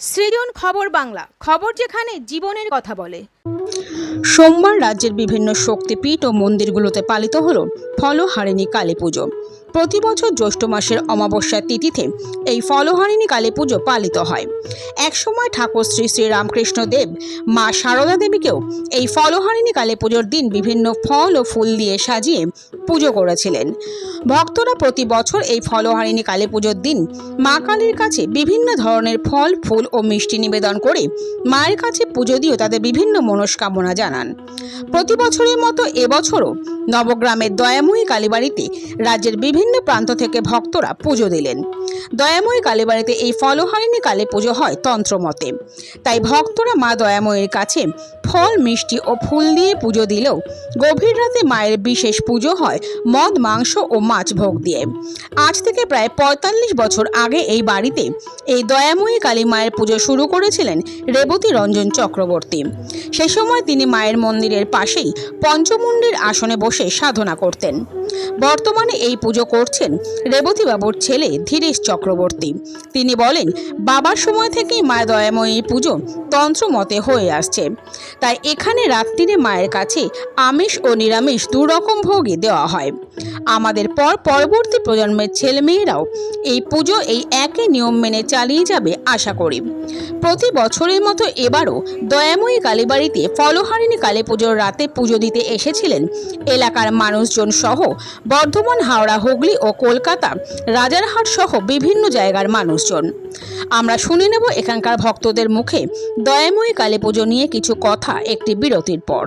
সৃজন খবর বাংলা, খবর যেখানে জীবনের কথা বলে। সোমবার রাজ্যের বিভিন্ন শক্তিপীঠ ও মন্দিরগুলোতে পালিত হল ফলহারিণী কালী পুজো। প্রতি বছর জ্যৈষ্ঠ মাসের অমাবস্যার তিথিতে এই ফলহারিণী কালী পুজো পালিত হয়। একসময় ঠাকুর শ্রী শ্রী রামকৃষ্ণ দেব, মা সারদা দেবীকেও এই ফলহারিণী কালী পুজোর দিন বিভিন্ন ফল ও ফুল দিয়ে সাজিয়ে পুজো করেছিলেন। ভক্তরা প্রতি বছর এই ফলহারিণী কালী পুজোর দিন মা কালীর কাছে বিভিন্ন ধরনের ফল, ফুল ও মিষ্টি নিবেদন করে মায়ের কাছে পুজো দিয়েও তাদের বিভিন্ন মনস্কামনা জানান। প্রতি বছরের মতো এবছরও নবগ্রামের দয়াময়ী কালীবাড়িতে রাজ্যের বিভিন্ন প্রান্ত থেকে ভক্তরা পুজো দিলেন। দয়াময়ী কালীবাড়িতে এই ফলহারিণী কালী পুজো হয় তন্ত্রমতে। তাই ভক্তরা মা দয়াময়ীর কাছে ফল, মিষ্টি ও ফুল দিয়ে পুজো দিলেও গভীর রাতে মায়ের বিশেষ পুজো হয় মদ, মাংস ও মাছ ভোগ দিয়ে। আজ থেকে প্রায় পঁয়তাল্লিশ বছর আগে এই বাড়িতে এই দয়াময়ী কালী মায়ের পুজো শুরু করেছিলেন রেবতী রঞ্জন চক্রবর্তী। সে সময় তিনি মায়ের মন্দিরের পাশেই পঞ্চমুণ্ডীর আসনে বসে সাধনা করতেন। বর্তমানে এই পুজো করছেন রেবতীবাবুর ছেলে ধীরেশ চক্রবর্তী। তিনি বলেন, বাবার সময় থেকেই মায়ের দয়াময়ী পুজো তন্ত্রমতে হয়ে আসছে। তাই এখানে রাত্রিরে মায়ের কাছে আমিষ ও নিরামিষ দু রকম ভোগই দেওয়া হয়। আমাদের পর পরবর্তী প্রজন্মের ছেলেমেয়েরাও এই পুজো এই একই নিয়ম মেনে চালিয়ে যাবে আশা করি। প্রতি বছরের মতো এবারও দয়াময়ী কালীবাড়িতে ফলহারিণী কালী পুজোর রাতে পুজো দিতে এসেছিলেন এলাকার মানুষজন সহ বর্ধমান হাওড়া হুগলি ও কলকাতা, রাজারহাট সহ বিভিন্ন জায়গার মানুষজন। আমরা শুনে নেব এখানকার ভক্তদের মুখে। দয়াময়ী কালী পুজো নিয়ে কিছু কথা একটি বিরতির পর।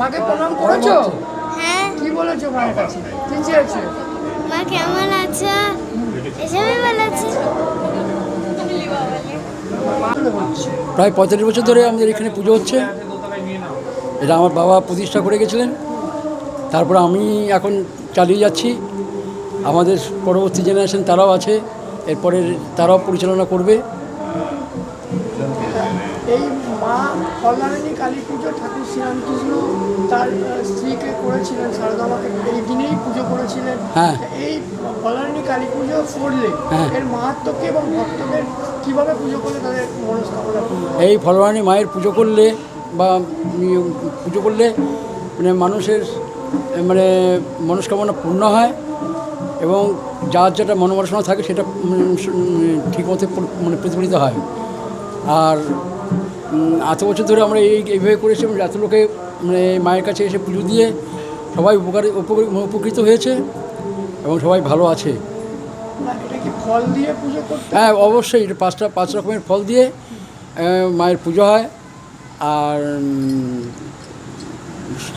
মাকে প্রণাম করেছ? হ্যাঁ। কি বলেছ মায়ের কাছে? কি চেয়েছো? মা কেমন আছো? এসবই বলেছি প্রায় পঁয়তাল্লিশ বছর ধরে আমাদের এখানে পুজো হচ্ছে। এটা আমার বাবা প্রতিষ্ঠা করে গেছিলেন। তারপর আমি এখন চালিয়ে যাচ্ছি। আমাদের পরবর্তী জেনারেশন তারাও আছে। এরপরে তারাও পরিচালনা করবে। এই মা কল্যাণী কালী পুজো ঠাকুর শ্রীরামকৃষ্ণ তার স্ত্রীকে করেছিলেন সারদামাকে এই দিনেই পুজো করেছিলেন হ্যাঁ। এই কল্যাণী কালী পুজো করলে হ্যাঁ। এর মাহাত্মকে এবং ভক্তদের কীভাবে পুজো করলে তাদের মনস্কামনা এই ফলবাণী মায়ের পুজো করলে বা পুজো করলে মানে মানুষের মানে মনস্কামনা পূর্ণ হয় এবং যার যেটা মনোবাসনা থাকে সেটা ঠিকমতো মানে প্রতিফলিত হয় আর এত বছর ধরে আমরা এই এইভাবে করেছি এবং এত লোকে মানে মায়ের কাছে এসে পুজো দিয়ে সবাই উপকার উপকৃত হয়েছে এবং সবাই ভালো আছে। ফল দিয়ে পুজো হ্যাঁ অবশ্যই পাঁচটা পাঁচ রকমের ফল দিয়ে মায়ের পুজো হয়। আর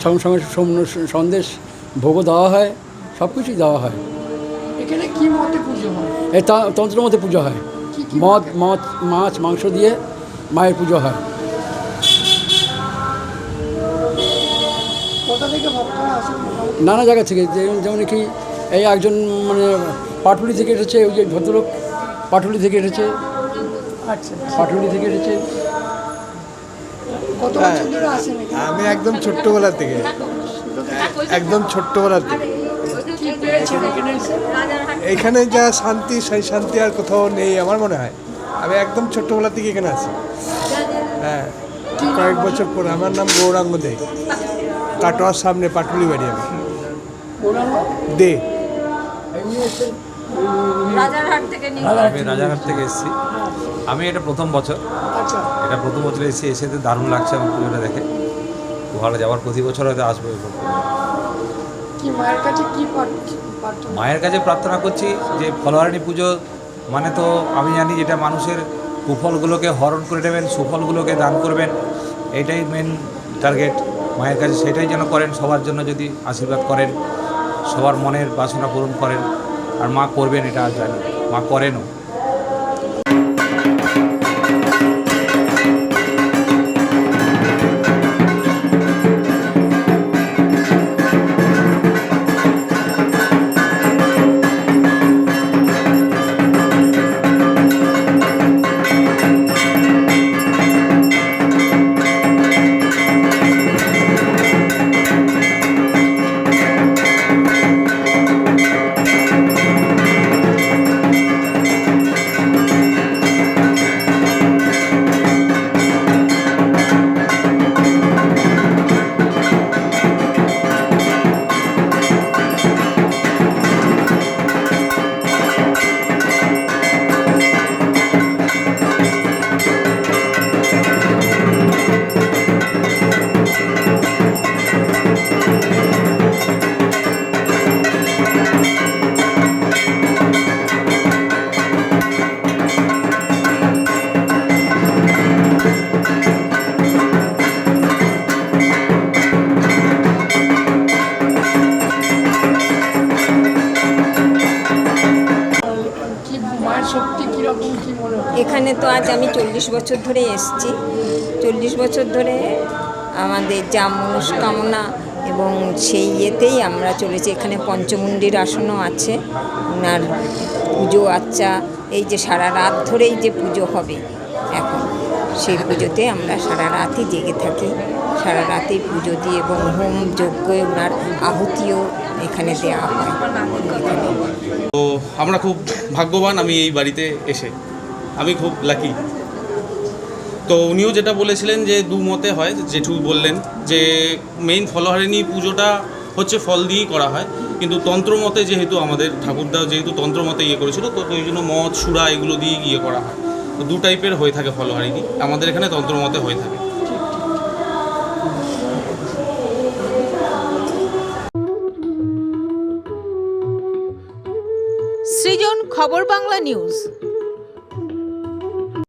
সঙ্গে সঙ্গে সন্দেশ ভোগও দেওয়া হয় সব কিছুই দেওয়া হয়। এখানে কি মতে পুজো হয়? এই তা- তন্ত্রের মধ্যে পুজো হয়। মদ মদ মাছ মাংস দিয়ে মায়ের পুজো হয়। কোথা থেকে ভক্তরা আসেন মোটামুটি নানা জায়গা থেকে যেমন কি এই একজন মানে পাটুলি থেকে এসেছে ওই যে ভদ্রলোক পাটুলি থেকে এসেছে। আচ্ছা পাটুলি থেকে এসেছে। এখানে? আমি একদম ছোট্টবেলা থেকে একদম ছোট্টবেলা থেকে এখানে যা শান্তি সেই শান্তি আর কোথাও নেই আমার মনে হয়। আমি একদম ছোট্টবেলা থেকে এখানে আছি। হ্যাঁ কয়েক বছর পরে। আমার নাম গৌরাঙ্গ দে। কাটোয়ার সামনে পাটুলি বাড়ি আমি। দে। আমি রাজারহাট থেকে এসেছি। আমি এটা প্রথম বছর। আচ্ছা। এটা প্রথম বছর এসেছি এসে তো দারুণ লাগছে আমার পুজোটা দেখে। ভালো যাবার প্রতি বছর হয়তো আসব এরকম। কি মায়ের কাছে কি প্রার্থনা মায়ের কাছে প্রার্থনা করছি যে ফলোয়ারিণী পুজো মানে তো আমি জানি যেটা মানুষের কুফলগুলোকে হরণ করে দেবেন সুফলগুলোকে দান করবেন, এটাই মেন টার্গেট মায়ের কাছে সেটাই যেন করেন, সবার জন্য যদি আশীর্বাদ করেন, সবার মনের বাসনা পূরণ করেন। আর মা করবেন এটা জানি মা করেনও। এখানে তো আজ আমি চল্লিশ বছর ধরে এসেছি। চল্লিশ বছর ধরে আমাদের যা মনস্কামনা এবং সেই ইয়েতেই আমরা চলেছি। এখানে পঞ্চমুণ্ডির আসনও আছে। ওনার পুজো আচ্চা এই যে সারা রাত ধরেই যে পুজো হবে এখন, সেই পুজোতে আমরা সারা রাতই জেগে থাকি। সারা রাতেই পুজো দিই এবং হোম যজ্ঞ ওনার আহুতিও এখানে দেওয়া হয়। তো আমরা খুব ভাগ্যবান আমি এই বাড়িতে এসে আমি খুব লাকি তো উনিও যেটা বলেছিলেন যে দু মতে হয়, জেঠু বললেন যে মেইন ফলহারিণী পুজোটা হচ্ছে ফল দিয়েই করা হয়, কিন্তু তন্ত্রমতে যেহেতু আমাদের ঠাকুরদা যেহেতু তন্ত্রমতে ইয়ে করেছিল, তো ওই জন্য মদ, সুরা এগুলো দিয়ে ইয়ে করা হয়। তো দু টাইপের হয়ে থাকে ফলহারিণী, আমাদের এখানে তন্ত্রমতে হয়ে থাকে। সৃজন খবর বাংলা নিউজ।